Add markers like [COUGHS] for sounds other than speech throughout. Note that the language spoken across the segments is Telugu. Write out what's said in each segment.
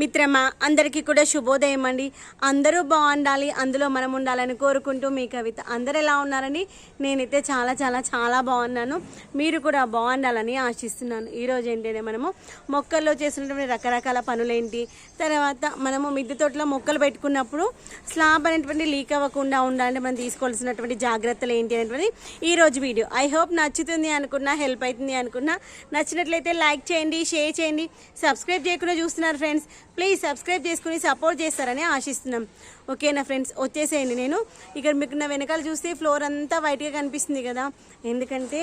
మిత్రమా అందరికీ కూడా శుభోదయం అండి. అందరూ బాగుండాలి అందులో మనం ఉండాలని కోరుకుంటూ మీ కవిత అందరు ఎలా ఉన్నారని నేనైతే చాలా చాలా చాలా బాగున్నాను. మీరు కూడా బాగుండాలని ఆశిస్తున్నాను. ఈరోజు ఏంటంటే మనము మొక్కల్లో చేసినటువంటి రకరకాల పనులేంటి? తర్వాత మనము మిద్దె తోటలో మొక్కలు పెట్టుకున్నప్పుడు స్లాబ్ అనేటువంటి లీక్ అవ్వకుండా ఉండాలంటే మనం తీసుకోవాల్సినటువంటి జాగ్రత్తలు ఏంటి అనేటువంటి ఈ రోజు వీడియో. ఐ హోప్ నచ్చుతుంది అనుకున్నా హెల్ప్ అవుతుంది అనుకున్నా. నచ్చినట్లయితే లైక్ చేయండి షేర్ చేయండి. సబ్స్క్రైబ్ చేయకుండా చూస్తున్నారు ఫ్రెండ్స్. ప్లీజ్ సబ్స్క్రైబ్ చేసుకుని సపోర్ట్ చేస్తారని ఆశిస్తున్నాం. ఓకేనా ఫ్రెండ్స్ వచ్చేసేయండి. నేను ఇక్కడ మీకు నా వెనకాల చూస్తే ఫ్లోర్ అంతా వైట్గా కనిపిస్తుంది కదా. ఎందుకంటే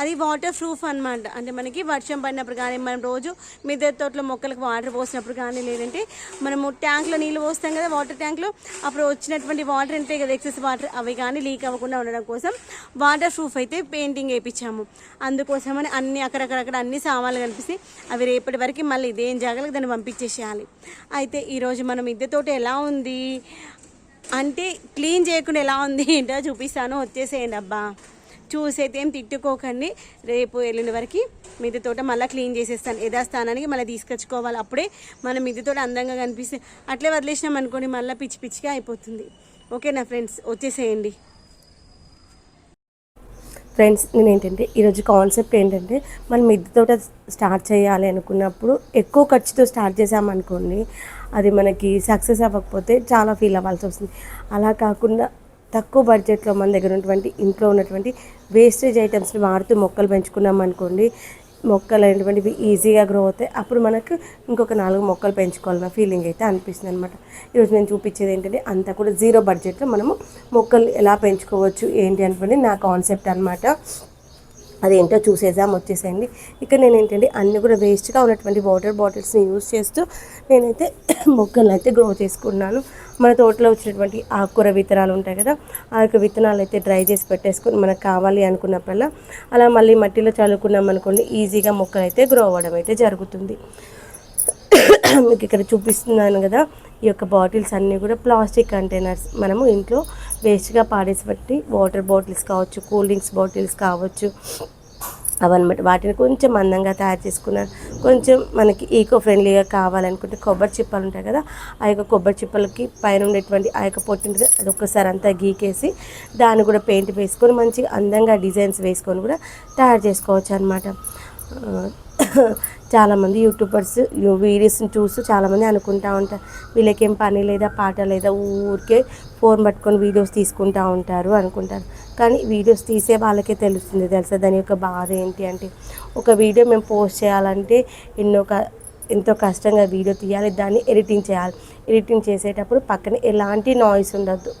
అది వాటర్ ప్రూఫ్ అనమాట అంటే మనకి వర్షం పడినప్పుడు కానీ మనం రోజు మిద్దె తోటలో మొక్కలకు వాటర్ పోసినప్పుడు కానీ లేదంటే మనము ట్యాంక్లో నీళ్ళు పోస్తాం కదా వాటర్ ట్యాంక్లో అప్పుడు వచ్చినటువంటి వాటర్ ఉంటాయి కదా ఎక్సెస్ వాటర్ అవి కానీ లీక్ అవ్వకుండా ఉండడం కోసం వాటర్ ప్రూఫ్ అయితే పెయింటింగ్ వేయించాము. అందుకోసమని అన్ని అక్కడక్కడక్కడ అన్ని సామాన్లు కనిపిస్తాయి అవి రేపటి వరకు మళ్ళీ ఇదేం జాగ్రత్తగా దాన్ని పంపించేసేయాలి. అయితే ఈరోజు మనం మిద్దె తోట ఎలా ఉంది? అంటే క్లీన్ చేయకుండా ఎలా ఉంది ఏంటో చూపిస్తాను. వచ్చేసేయండి అబ్బా. చూసైతే ఏం తిట్టుకోకండి. రేపు వెళ్ళిన వరకు మిద్దె తోట మళ్ళీ క్లీన్ చేసేస్తాను. యథాస్థానానికి మళ్ళీ తీసుకొచ్చుకోవాలి. అప్పుడే మన మిద్దె తోట అందంగా కనిపిస్తే అట్లే వదిలేసినాం అనుకోండి మళ్ళీ పిచ్చి పిచ్చిగా అయిపోతుంది. ఓకేనా ఫ్రెండ్స్? వచ్చేసేయండి. ఫ్రెండ్స్ నేను ఏంటంటే ఈరోజు కాన్సెప్ట్ ఏంటంటే మనం మిద్దె తోట స్టార్ట్ చేయాలి అనుకున్నప్పుడు ఎక్కువ ఖర్చుతో స్టార్ట్ చేసామనుకోండి అది మనకి సక్సెస్ అవ్వకపోతే చాలా ఫీల్ అవ్వాల్సి వస్తుంది. అలా కాకుండా తక్కువ బడ్జెట్లో మన దగ్గర ఉన్నటువంటి ఇంట్లో ఉన్నటువంటి వేస్టేజ్ ఐటమ్స్ని వాడుతూ మొక్కలు పెంచుకున్నాం అనుకోండి మొక్కలు అనేటువంటివి ఈజీగా గ్రో అవుతాయి. అప్పుడు మనకు ఇంకొక నాలుగు మొక్కలు పెంచుకోవాలన్న ఫీలింగ్ అయితే అనిపిస్తుంది అనమాట ఈరోజు నేను చూపించేది ఏంటంటే అంతా కూడా జీరో బడ్జెట్లో మనము మొక్కలు ఎలా పెంచుకోవచ్చు ఏంటి అనుకోండి నా కాన్సెప్ట్ అనమాట అదేంటో చూసేద్దాం వచ్చేసేయండి. ఇక్కడ నేను ఏంటంటే అన్ని కూడా వేస్ట్గా ఉన్నటువంటి వాటర్ బాటిల్స్ని యూజ్ చేస్తూ నేనైతే [COUGHS] మొక్కలను అయితే గ్రో చేసుకున్నాను. మన తోటలో వచ్చినటువంటి ఆకుకూర విత్తనాలు ఉంటాయి కదా ఆ యొక్క విత్తనాలు అయితే డ్రై చేసి పెట్టేసుకొని మనకు కావాలి అనుకున్నప్పుడల్లా అలా మళ్ళీ మట్టిలో చల్లుకున్నాం అనుకోండి ఈజీగా మొక్కలు అయితే గ్రో అవ్వడం అయితే జరుగుతుంది. మీకు ఇక్కడ చూపిస్తున్నాను కదా ఈ యొక్క బాటిల్స్ అన్నీ కూడా ప్లాస్టిక్ కంటైనర్స్. మనము ఇంట్లో వేస్ట్గా పాడేసి బట్టి వాటర్ బాటిల్స్ కావచ్చు కూల్ డ్రింక్స్ బాటిల్స్ కావచ్చు అవన్నమాట. వాటిని కొంచెం అందంగా తయారు చేసుకున్నాను కొంచెం మనకి ఈకో ఫ్రెండ్లీగా కావాలనుకుంటే కొబ్బరి చిప్పలు ఉంటాయి కదా ఆ యొక్క కొబ్బరి చిప్పలకి పైన ఉండేటువంటి ఆ యొక్క పొట్టి అది ఒక్కసారి అంతా గీకేసి దాన్ని కూడా పెయింట్ వేసుకొని మంచిగా అందంగా డిజైన్స్ వేసుకొని కూడా తయారు చేసుకోవచ్చు అనమాట చాలామంది యూట్యూబర్స్ వీడియోస్ని చూస్తూ చాలామంది అనుకుంటూ ఉంటారు వీళ్ళకేం పని లేదా పాట లేదా ఊరికే ఫోన్ పట్టుకొని వీడియోస్ తీసుకుంటూ ఉంటారు అనుకుంటారు. కానీ వీడియోస్ తీసే వాళ్ళకే తెలుస్తుంది తెలుసా దాని యొక్క బాధ ఏంటి అంటే ఒక వీడియో మేము పోస్ట్ చేయాలంటే ఎన్నో క- ఎంతో కష్టంగా వీడియో తీయాలి దాన్ని ఎడిటింగ్ చేయాలి. ఎడిటింగ్ చేసేటప్పుడు పక్కన ఎలాంటి నాయిస్ ఉండద్దు.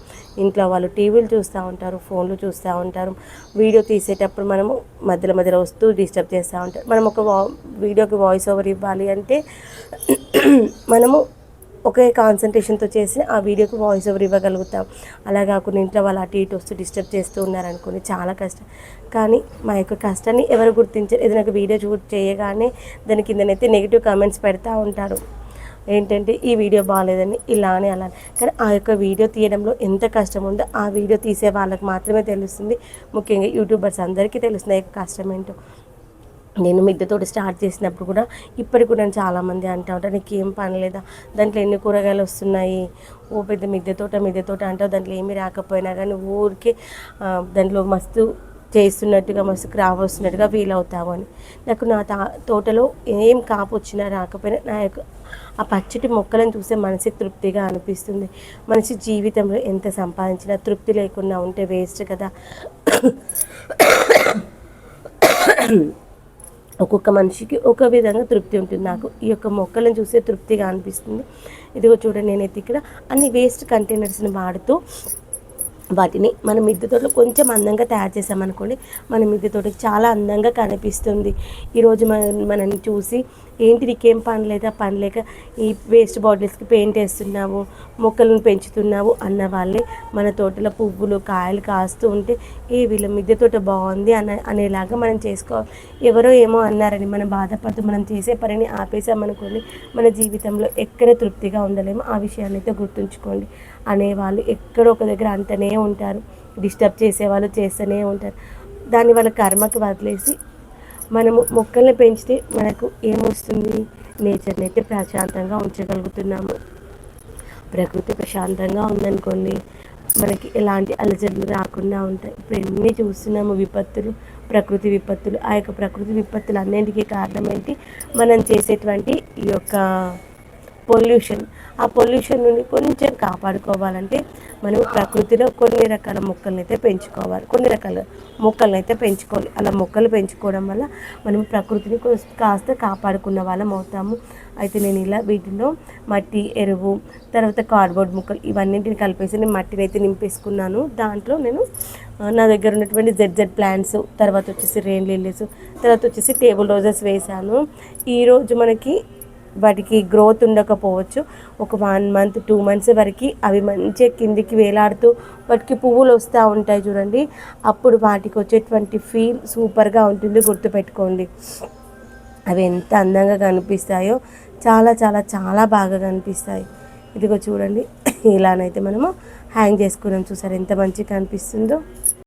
ఇంట్లో వాళ్ళు టీవీలు చూస్తూ ఉంటారు ఫోన్లు చూస్తూ ఉంటారు. వీడియో తీసేటప్పుడు మనము మధ్యలో మధ్యలో వస్తూ డిస్టర్బ్ చేస్తూ ఉంటారు. మనం ఒక వా వీడియోకి వాయిస్ ఓవర్ ఇవ్వాలి అంటే [CLEARS THROAT] మనము ఒకే కాన్సన్ట్రేషన్తో చేసి ఆ వీడియోకి వాయిస్ ఓవర్ ఇవ్వగలుగుతాం. అలా కాకుండా ఇంట్లో వాళ్ళు అటు ఇటు వస్తూ డిస్టర్బ్ చేస్తూ ఉన్నారనుకోండి చాలా కష్టం. కానీ మా యొక్క కష్టాన్ని ఎవరు గుర్తించారు. ఏదైనా ఒక వీడియో షూట్ చేయగానే దాని కిందనైతే నెగిటివ్ కామెంట్స్ పెడతా ఉంటారు. ఏంటంటే ఈ వీడియో బాగాలేదని ఇలా అని అలా. కానీ ఆ యొక్క వీడియో తీయడంలో ఎంత కష్టం ఉందో ఆ వీడియో తీసే వాళ్ళకి మాత్రమే తెలుస్తుంది. ముఖ్యంగా యూట్యూబర్స్ అందరికీ తెలుస్తుంది ఆ యొక్క కష్టం ఏంటో. నేను మిద్దెతోటి స్టార్ట్ చేసినప్పుడు కూడా ఇప్పటికి కూడా చాలామంది అంటా ఉంటారు నీకు ఏం పని లేదా? దాంట్లో ఎన్ని కూరగాయలు వస్తున్నాయి? ఓ పెద్ద మిద్దె తోట మిద్దె తోట అంటావు దాంట్లో ఏమీ రాకపోయినా కానీ ఊరికే దాంట్లో మస్తు చేస్తున్నట్టుగా మస్తు క్రాప్ వస్తున్నట్టుగా ఫీల్ అవుతావు అని. నాకు నా తా తోటలో ఏం కాపు వచ్చినా రాకపోయినా నా యొక్క ఆ పచ్చటి మొక్కలను చూస్తే మనసుకి తృప్తిగా అనిపిస్తుంది. మనిషి జీవితంలో ఎంత సంపాదించినా తృప్తి లేకుండా ఉంటే వేస్ట్ కదా. ఒక్కొక్క మనిషికి ఒక విధంగా తృప్తి ఉంటుంది. నాకు ఈ యొక్క మొక్కలను చూసే తృప్తిగా అనిపిస్తుంది. ఇదిగో చూడండి నేనైతే ఇక్కడ అన్ని వేస్ట్ కంటైనర్స్ని వాడుతూ వాటిని మన మిద్దె తోటలో కొంచెం అందంగా తయారు చేసామనుకోండి మన మిద్దె తోటకి చాలా అందంగా కనిపిస్తుంది. ఈరోజు మన మనల్ని చూసి ఏంటి నీకేం పని లేదా పని లేక ఈ వేస్ట్ బాటిల్స్కి పెయింట్ వేస్తున్నావు మొక్కలను పెంచుతున్నావు అన్న వాళ్ళే మన తోటలో పువ్వులు కాయలు కాస్తూ ఉంటే ఏ వీళ్ళ మిద్దె తోట బాగుంది అన్న అనేలాగా మనం చేసుకోవాలి ఎవరో ఏమో అన్నారని మనం బాధపడుతూ మనం చేసే పనిని ఆపేసామనుకోండి మన జీవితంలో ఎక్కడ తృప్తిగా ఉండలేము ఆ విషయాన్ని అయితే గుర్తుంచుకోండి. అనేవాళ్ళు ఎక్కడో ఒక దగ్గర అంతనే ఉంటారు. డిస్టర్బ్ చేసేవాళ్ళు చేస్తూనే ఉంటారు. దాన్ని వాళ్ళ కర్మకు వదిలేసి మనము మొక్కల్ని పెంచితే మనకు ఏమొస్తుంది? నేచర్ని అయితే ప్రశాంతంగా ఉంచగలుగుతున్నాము. ప్రకృతి ప్రశాంతంగా ఉందనుకోండి మనకి ఎలాంటి అలజడులు రాకుండా ఉంటాయి. ఇప్పుడు ఎన్ని చూస్తున్నాము విపత్తులు ప్రకృతి విపత్తులు. ఆ యొక్క ప్రకృతి విపత్తులు అన్నింటికీ కారణం ఏంటి? మనం చేసేటువంటి ఈ యొక్క పొల్యూషన్ ఆ పొల్యూషన్ నుండి కొంచెం కాపాడుకోవాలంటే మనం ప్రకృతిలో కొన్ని రకాల మొక్కలను అయితే పెంచుకోవాలి. కొన్ని రకాల మొక్కలను అయితే పెంచుకోవాలి. అలా మొక్కలు పెంచుకోవడం వల్ల మనం ప్రకృతిని కాస్త కాపాడుకున్న వాళ్ళం అవుతాము. అయితే నేను ఇలా వీటిలో మట్టి ఎరువు తర్వాత కార్డ్బోర్డ్ ముక్కలు ఇవన్నింటిని కలిపేసి నేను మట్టిని అయితే నింపేసుకున్నాను. దాంట్లో నేను నా దగ్గర ఉన్నటువంటి జెడ్ జెడ్ ప్లాంట్స్ తర్వాత వచ్చేసి రెయిన్ లిల్లీస్ తర్వాత వచ్చేసి టేబుల్ రోజెస్ వేశాను ఈరోజు మనకి వాటికి గ్రోత్ ఉండకపోవచ్చు. ఒక వన్ మంత్ టూ మంత్స్ వరకు అవి మంచిగా కిందికి వేలాడుతూ వాటికి పువ్వులు వస్తూ ఉంటాయి చూడండి. అప్పుడు వాటికి వచ్చేటువంటి ఫీల్ సూపర్గా ఉంటుంది గుర్తుపెట్టుకోండి. అవి ఎంత అందంగా కనిపిస్తాయో చాలా చాలా చాలా బాగా కనిపిస్తాయి. ఇదిగో చూడండి. [COUGHS] ఇలానైతే మనము హ్యాంగ్ చేసుకున్నాం చూసారు? ఎంత మంచిగా కనిపిస్తుందో.